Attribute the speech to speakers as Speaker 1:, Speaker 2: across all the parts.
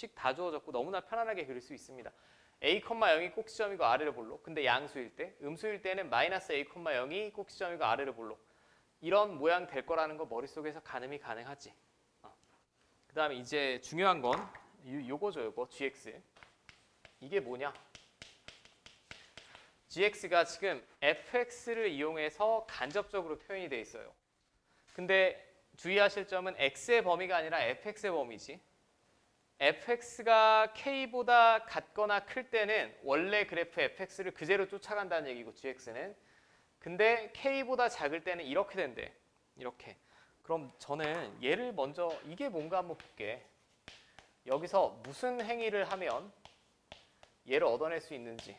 Speaker 1: 식 다 주어졌고 너무나 편안하게 그릴 수 있습니다. a, 0이 꼭지점이고 아래를 볼록. 근데 양수일 때, 음수일 때는 마이너스 a, 0이 꼭지점이고 아래를 볼록. 이런 모양 될 거라는 거 머릿속에서 가늠이 가능하지. 어. 그 다음에 이제 중요한 건 요- 요거죠, 요거 gx. 이게 뭐냐? gx가 지금 fx를 이용해서 간접적으로 표현이 돼 있어요. 근데 주의하실 점은 x의 범위가 아니라 fx의 범위지. Fx가 k보다 같거나 클 때는 원래 그래프 fx를 그대로 쫓아간다는 얘기고 gx는 근데 k보다 작을 때는 이렇게 된대. 이렇게. 그럼 저는 얘를 먼저 이게 뭔가 한번 볼게. 여기서 무슨 행위를 하면 얘를 얻어낼 수 있는지.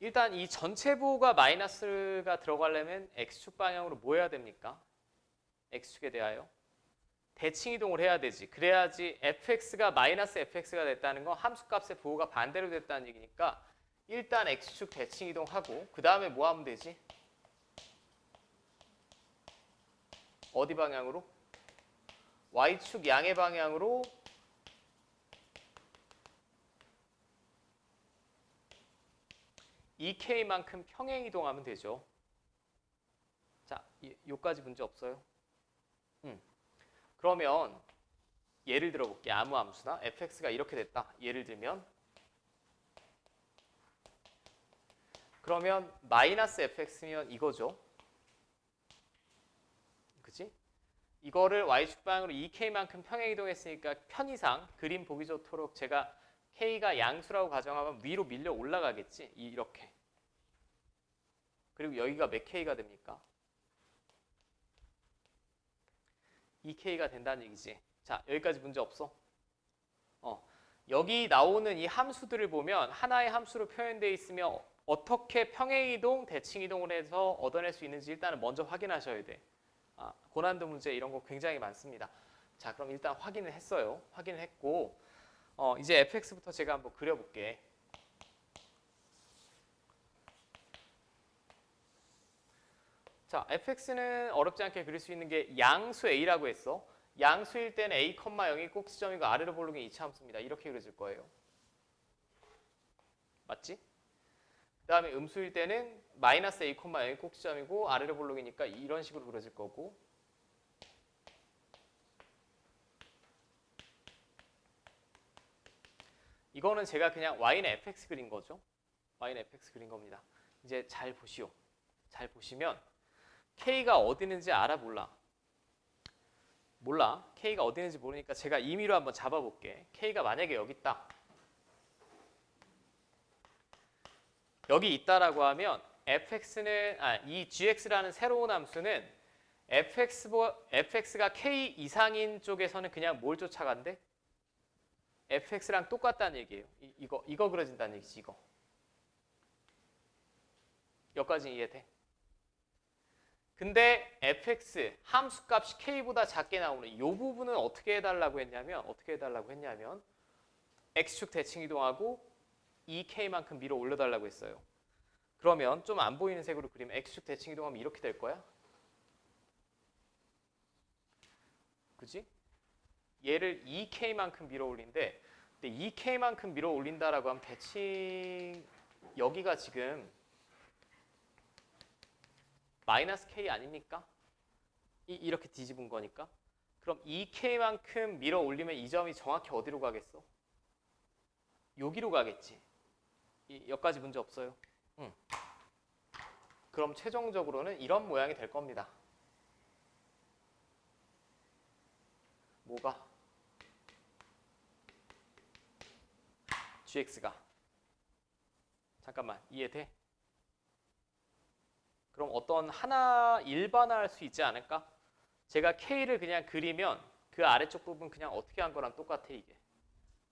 Speaker 1: 일단 이 전체부가 마이너스가 들어가려면 x축 방향으로 뭐 해야 됩니까? X축에 대하여 대칭 이동을 해야 되지. 그래야지 fx가 마이너스 fx가 됐다는 건 함수값의 부호가 반대로 됐다는 얘기니까 일단 x축 대칭 이동하고 그 다음에 뭐 하면 되지? 어디 방향으로? y축 양의 방향으로 EK만큼 평행 이동하면 되죠. 자, 이- 요까지 문제 없어요? 음. 그러면 예를 들어 볼게. 아무 함수나 fx가 이렇게 됐다. 예를 들면 그러면 마이너스 fx면 이거죠. 그치? 이거를 y축 방향으로 2k만큼 평행 이동했으니까 편의상 그림 보기 좋도록 제가 k가 양수라고 가정하면 위로 밀려 올라가겠지. 이- 이렇게. 그리고 여기가 몇 k가 됩니까? 2k가 된다는 얘기지. 자, 여기까지 문제 없어? 어. 여기 나오는 이 함수들을 보면 하나의 함수로 표현되어 있으며 어떻게 평행 이동, 대칭 이동을 해서 얻어낼 수 있는지 일단은 먼저 확인하셔야 돼. 아, 고난도 문제 이런 거 굉장히 많습니다. 자, 그럼 일단 확인을 했어요. 확인을 했고 어, 이제 fx부터 제가 한번 그려볼게. 자, fx는 어렵지 않게 그릴 수 있는 게 양수 a라고 했어. 양수일 때는 a, 0이 꼭지점이고 아래로 볼록이 이차 함수입니다. 이렇게 그려질 거예요. 맞지? 그 다음에 음수일 때는 마이너스 a, 0이 꼭지점이고 아래로 볼록이니까 이런 식으로 그려질 거고 이거는 제가 그냥 y는 fx 그린 거죠. y는 fx 그린 겁니다. 이제 잘 보시오. 잘 보시면 k가 어디 있는지 알아 몰라? 몰라. k가 어디 있는지 모르니까 제가 임의로 한번 잡아볼게. k가 만약에 여기 있다. 여기 있다라고 하면 fx는 아, 이 gx라는 새로운 함수는 fx fx가 k 이상인 쪽에서는 그냥 뭘 쫓아간대? fx랑 똑같다는 얘기예요. 이, 이거 이거 그려진다는 얘기지 이거. 여기까지 이해돼? 근데 fx 함수값이 k보다 작게 나오는 이 부분은 어떻게 해달라고 했냐면 어떻게 해달라고 했냐면 x축 대칭 이동하고 2k만큼 밀어 올려달라고 했어요. 그러면 좀 안 보이는 색으로 그리면 x축 대칭 이동하면 이렇게 될 거야. 그지? 얘를 2k만큼 밀어 올린데 근데 2k만큼 밀어 올린다라고 하면 대칭 여기가 지금 마이너스 k 아닙니까? 이, 이렇게 뒤집은 거니까. 그럼 2k만큼 밀어 올리면 이 점이 정확히 어디로 가겠어? 여기로 가겠지. 이, 여기까지 문제 없어요. 응. 그럼 최종적으로는 이런 모양이 될 겁니다. 뭐가? gx가. 잠깐만, 이해돼? 그럼 어떤 하나 일반화할 수 있지 않을까? 제가 K를 그냥 그리면 그 아래쪽 부분 그냥 어떻게 한 거랑 똑같아 이게.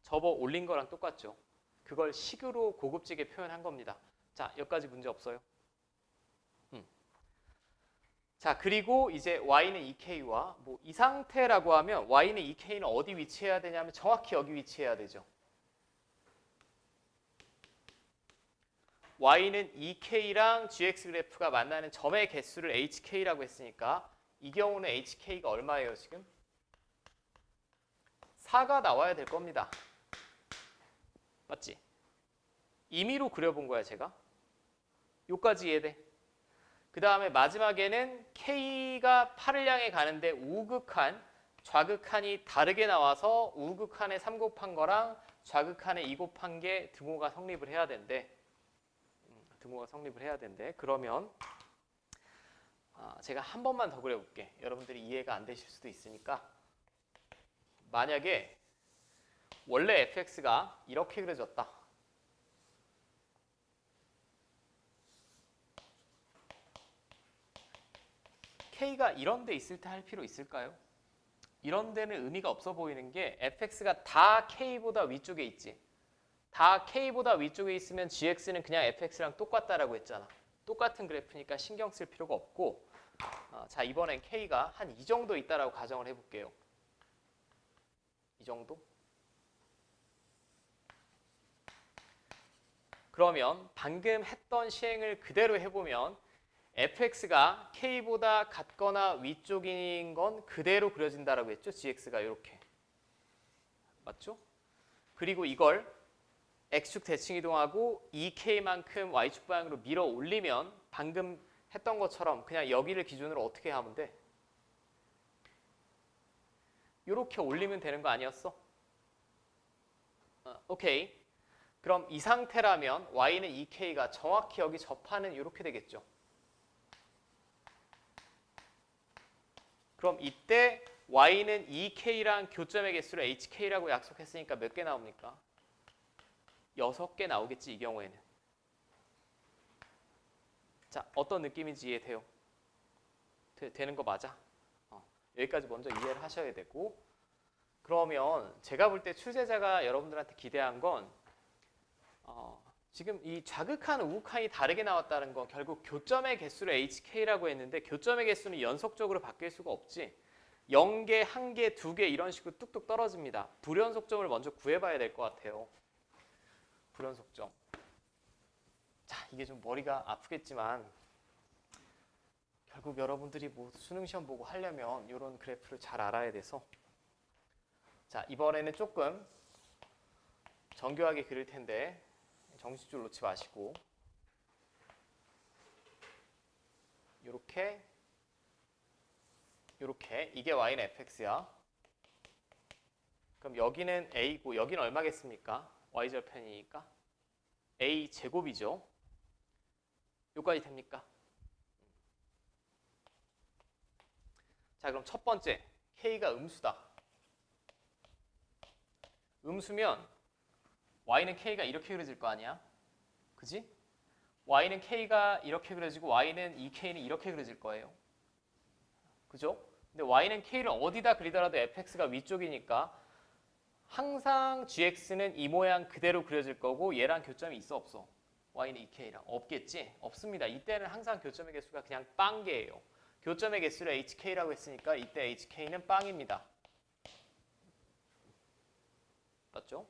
Speaker 1: 접어 올린 거랑 똑같죠. 그걸 식으로 고급지게 표현한 겁니다. 자, 여기까지 문제 없어요. 음. 자, 그리고 이제 y는 2k와 뭐 이 상태라고 하면 y는 2k는 어디 위치해야 되냐면 정확히 여기 위치해야 되죠. Y는 2k랑 gx 그래프가 만나는 점의 개수를 hk라고 했으니까 이 경우는 HK가 얼마예요, 지금? 4가 나와야 될 겁니다. 맞지? 임의로 그려본 거야, 제가. 요까지 이해돼? 그 다음에 마지막에는 K가 8을 향해 가는데 우극한, 좌극한이 다르게 나와서 우극한에 3 곱한 거랑 좌극한에 2 곱한 게 등호가 성립을 해야 된대. 음, 등호가 성립을 해야 된대. 그러면 아, 제가 한 번만 더 그려볼게. 여러분들이 이해가 안 되실 수도 있으니까. 만약에 원래 fx가 이렇게 그려졌다. k가 이런 데 있을 때 할 필요 있을까요? 이런 데는 의미가 없어 보이는 게 fx가 다 k보다 위쪽에 있지. 다 k보다 위쪽에 있으면 gx는 그냥 fx랑 똑같다라고 했잖아. 똑같은 그래프니까 신경 쓸 필요가 없고 어, 자 이번엔 k가 한 이 정도 있다라고 가정을 해볼게요. 이 정도? 그러면 방금 했던 시행을 그대로 해보면 fx가 k보다 같거나 위쪽인 건 그대로 그려진다라고 했죠. gx가 이렇게. 맞죠? 그리고 이걸 x축 대칭 이동하고 2k만큼 y축 방향으로 밀어 올리면 방금 했던 것처럼 그냥 여기를 기준으로 어떻게 하면 돼? 이렇게 올리면 되는 거 아니었어? 어, 오케이. 그럼 이 상태라면 y는 2k가 정확히 여기 접하는 이렇게 되겠죠. 그럼 이때 y는 2k랑 교점의 개수를 hk라고 약속했으니까 몇 개 나옵니까? 6개 나오겠지 이 경우에는. 자, 어떤 느낌인지 이해돼요? 되, 는거 맞아? 어, 여기까지 먼저 이해를 하셔야 되고 그러면 제가 볼 때 출제자가 여러분들한테 기대한 건 어, 지금 이 좌극한 우극한이 다르게 나왔다는 건 결국 교점의 개수를 HK라고 했는데 교점의 개수는 연속적으로 바뀔 수가 없지. 0개, 1개, 2개 이런 식으로 뚝뚝 떨어집니다. 불연속점을 먼저 구해봐야 될 것 같아요. 불연속점. 자, 이게 좀 머리가 아프겠지만 결국 여러분들이 뭐 수능 시험 보고 하려면 이런 그래프를 잘 알아야 돼서 자, 이번에는 조금 정교하게 그릴 텐데 정식줄 놓지 마시고 이렇게 이렇게 이게 y는 fx야. 그럼 여기는 a고 여기는 얼마겠습니까? Y절편이니까 a 제곱이죠. 여기까지 됩니까? 자 그럼 첫 번째 k가 음수다. 음수면 y는 k가 이렇게 그려질 거 아니야? 그지? y는 k가 이렇게 그려지고 y는 2k는 이렇게 그려질 거예요. 그죠? 근데 y는 k를 어디다 그리더라도 fx가 위쪽이니까 항상 gx는 이 모양 그대로 그려질 거고 얘랑 교점이 있어 없어? y는 2k랑 없겠지? 없습니다. 이때는 항상 교점의 개수가 그냥 빵개예요. 교점의 개수를 hk라고 했으니까 이때 hk는 빵입니다. 맞죠?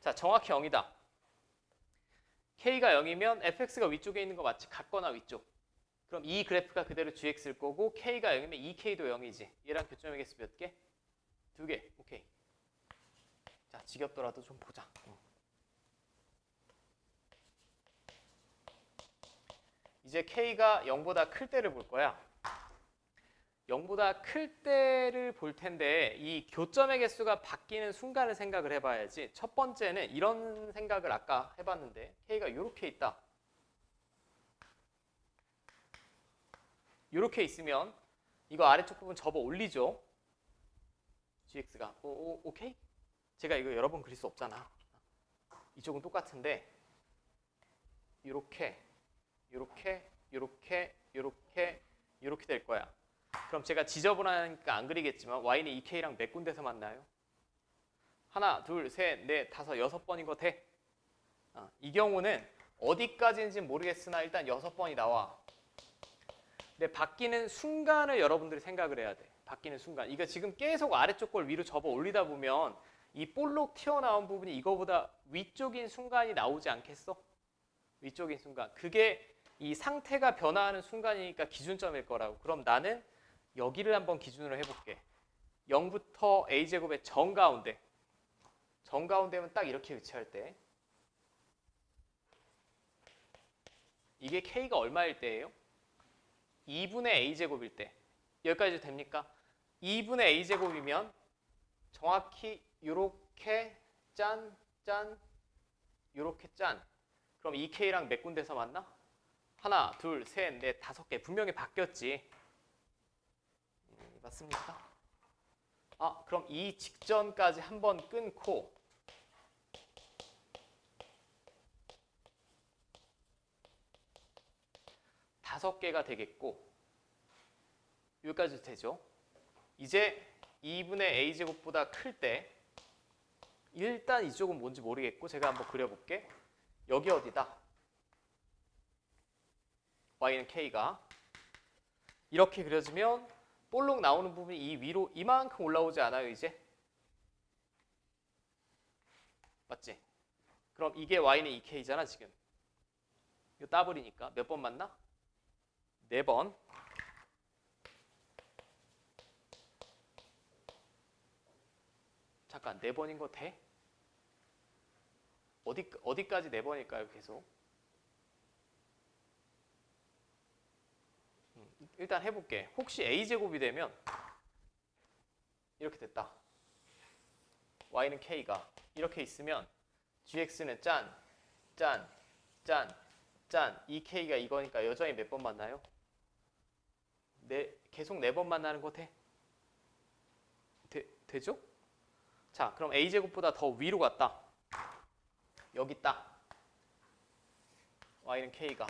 Speaker 1: 자, 정확히 0이다. k가 0이면 fx가 위쪽에 있는 거 맞지? 같거나 위쪽. 그럼 이 그래프가 그대로 gx일 거고 k가 0이면 2k도 0이지. 얘랑 교점의 개수 몇 개? 두 개. 오케이. 자, 지겹더라도 좀 보자. 어. 이제 k가 0보다 클 때를 볼 거야. 0보다 클 때를 볼 텐데 이 교점의 개수가 바뀌는 순간을 생각을 해봐야지. 첫 번째는 이런 생각을 아까 해봤는데 k가 이렇게 있다. 이렇게 있으면 이거 아래쪽 부분 접어 올리죠. Gx가 오, 오, 오케이? 제가 이거 여러 번 그릴 수 없잖아. 이쪽은 똑같은데 이렇게 이렇게 이렇게 이렇게 이렇게 될 거야. 그럼 제가 지저분하니까 안 그리겠지만 y는 2k랑 몇 군데서 만나요? 하나, 둘, 셋, 넷, 다섯, 여섯 번인 거 돼? 어, 이 경우는 어디까지인지 모르겠으나 일단 여섯 번이 나와. 근데 바뀌는 순간을 여러분들이 생각을 해야 돼. 바뀌는 순간. 이거 지금 계속 아래쪽 걸 위로 접어 올리다 보면 이 볼록 튀어나온 부분이 이거보다 위쪽인 순간이 나오지 않겠어? 위쪽인 순간. 그게 이 상태가 변화하는 순간이니까 기준점일 거라고. 그럼 나는 여기를 한번 기준으로 해볼게. 0부터 a제곱의 정 가운데. 정 가운데면 딱 이렇게 위치할 때. 이게 k가 얼마일 때예요? 2분의 a제곱일 때. 여기까지 됩니까? 2분의 a제곱이면 정확히 요렇게 짠, 짠, 요렇게 짠. 그럼 이 k랑 몇 군데서 만나? 하나, 둘, 셋, 넷, 다섯 개. 분명히 바뀌었지. 음, 맞습니까? 아, 그럼 이 직전까지 한번 끊고 다섯 개가 되겠고 여기까지 되죠. 이제 2분의 a제곱보다 클 때 일단 이쪽은 뭔지 모르겠고 제가 한번 그려볼게. 여기 어디다? y는 k가 이렇게 그려지면 볼록 나오는 부분이 이 위로 이만큼 올라오지 않아요 이제? 맞지? 그럼 이게 y는 2k잖아 지금 이거 더블이니까 몇 번 맞나? 네번 잠깐 네 번인 거 돼? 어디 어디까지 네 번일까요 계속? 음, 일단 해볼게. 혹시 a 제곱이 되면 이렇게 됐다. y는 k가 이렇게 있으면 gx는 짠, 짠, 짠, 짠. 이 k가 이거니까 여전히 몇 번 만나요? 네, 계속 네 번 만나는 거 돼? 되, 되죠? 자, 그럼 a 제곱보다 더 위로 갔다. 여기 있다. y는 k가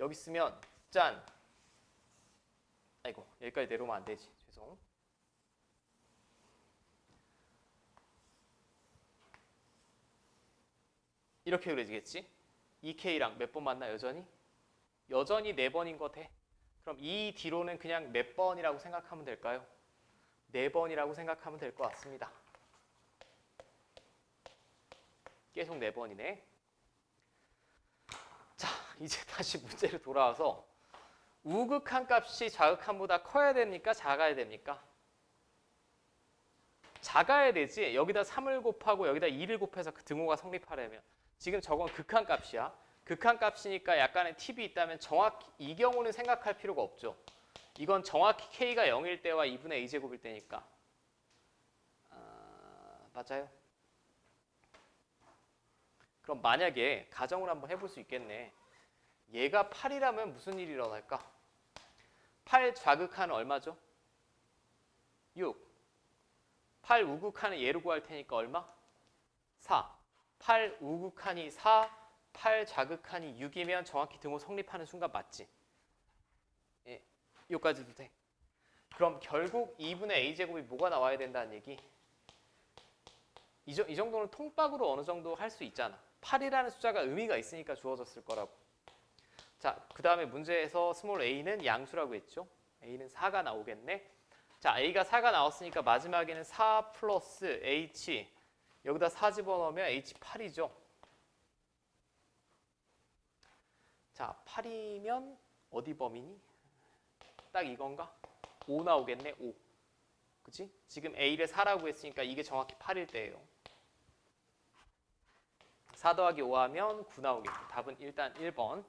Speaker 1: 여기 있으면 짠. 아이고 여기까지 내려오면 안 되지. 죄송. 이렇게 그려지겠지? 2k랑 몇 번 만나 여전히? 여전히 네 번인 거 돼. 그럼 이 뒤로는 그냥 몇 번이라고 생각하면 될까요? 네 번이라고 생각하면 될 것 같습니다. 계속 네 번이네. 자, 이제 다시 문제로 돌아와서 우극한 값이 좌극한보다 커야 됩니까? 작아야 됩니까? 작아야 되지. 여기다 3을 곱하고 여기다 2를 곱해서 그 등호가 성립하려면 지금 저건 극한 값이야. 극한 값이니까 약간의 팁이 있다면 정확히 이 경우는 생각할 필요가 없죠. 이건 정확히 k가 0일 때와 2분의 a제곱일 때니까. 아, 맞아요. 그럼 만약에 가정을 한번 해볼 수 있겠네. 얘가 8이라면 무슨 일이 일어날까? 8 좌극하는 얼마죠? 6. 8 우극하는 얘로 구할 테니까 얼마? 4. 8 우극하니 4, 8 좌극하니 6이면 정확히 등호 성립하는 순간 맞지? 예, 여기까지도 돼. 그럼 결국 2분의 a제곱이 뭐가 나와야 된다는 얘기? 이, 정- 이 정도는 통박으로 어느 정도 할 수 있잖아. 8이라는 숫자가 의미가 있으니까 주어졌을 거라고. 자, 그 다음에 문제에서 스몰 a는 양수라고 했죠. a는 4가 나오겠네. 자, a가 4가 나왔으니까 마지막에는 4 플러스 h 여기다 4 집어넣으면 h 8이죠. 자, 8이면 어디 범위니? 딱 이건가? 5 나오겠네. 5. 그치? 지금 a를 4라고 했으니까 이게 정확히 8일 때예요. 4 더하기 5 하면 9 나오겠죠. 답은 일단 1번.